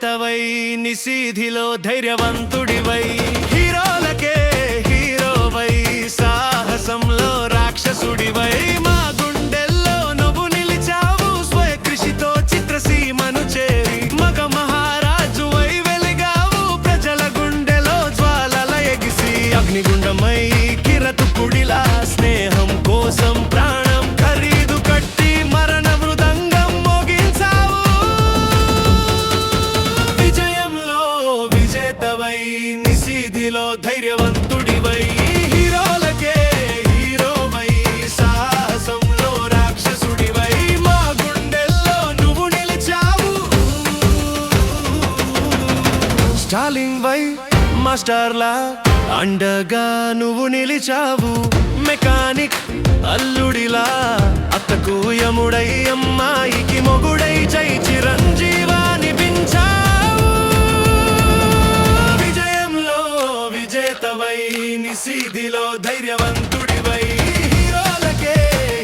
తవై నిశీధిలో ధైర్యవంతుడి నిశీధిలో ధైర్యవంతుడివై హీరోలకే హీరోవై సాహసంలో రాక్షసుడివై మా గుండెల్లో నువ్వు నిలిచావు. స్టాలింగ్ వై మాస్టర్లా అండగా నువ్వు నిలిచావు. మెకానిక్ అల్లుడిలా అత్తకు యముడై అమ్మాయికి విజేతవై నిశీధిలో ధైర్యవంతుడివై. హీరోలకే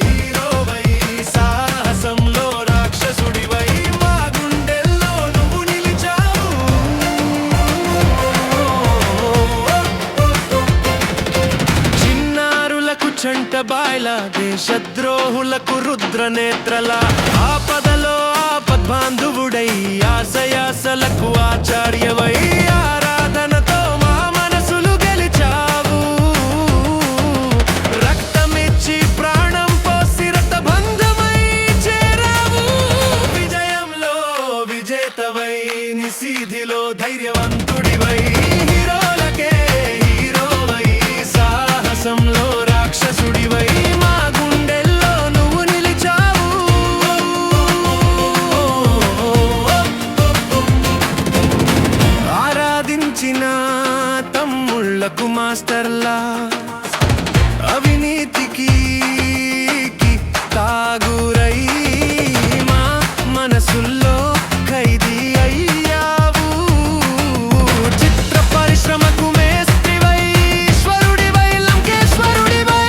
హీరోవై సాహసంలో రాక్షసుడివై. మా గుండెల్లో నువ్వు నిలిచావు. చిన్నారులకు చంట బాయ్ల దేశద్రోహులకు రుద్రనేత్రల. ఆపదలో చేతవై నిశీధిలో ధైర్యవంత ఖైదీ అయ్యావు. చిత్ర పరిశ్రమకు మేస్త్రివై ఈశ్వరుడివై లంకేశ్వరుడివై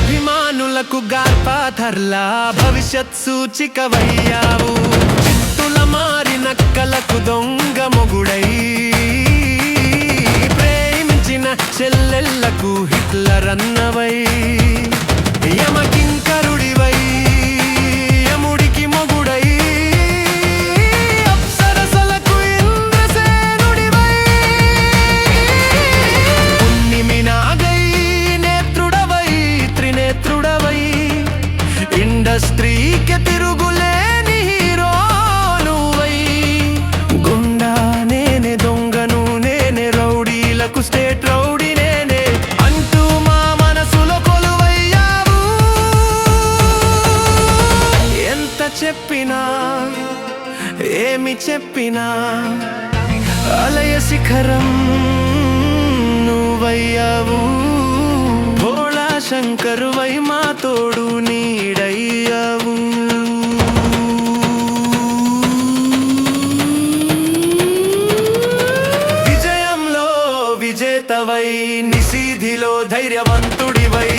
అభిమానులకు గార్పాథర్లా భవిష్యత్ సూచికవయ్యావు. చిత్తుల మారిన కలకు దొంగ మొగుడై ప్రేమించిన చెల్లెళ్ళకు హిట్లర్ అన్నవై. చెప్పినా ఏమి చెప్పినా అలయ శిఖరం నువ్వయ్యావు. భోళా శంకరువై మా తోడు నీడయ్యావు. విజయంలో విజేతవై నిశీధిలో ధైర్యవంతుడివై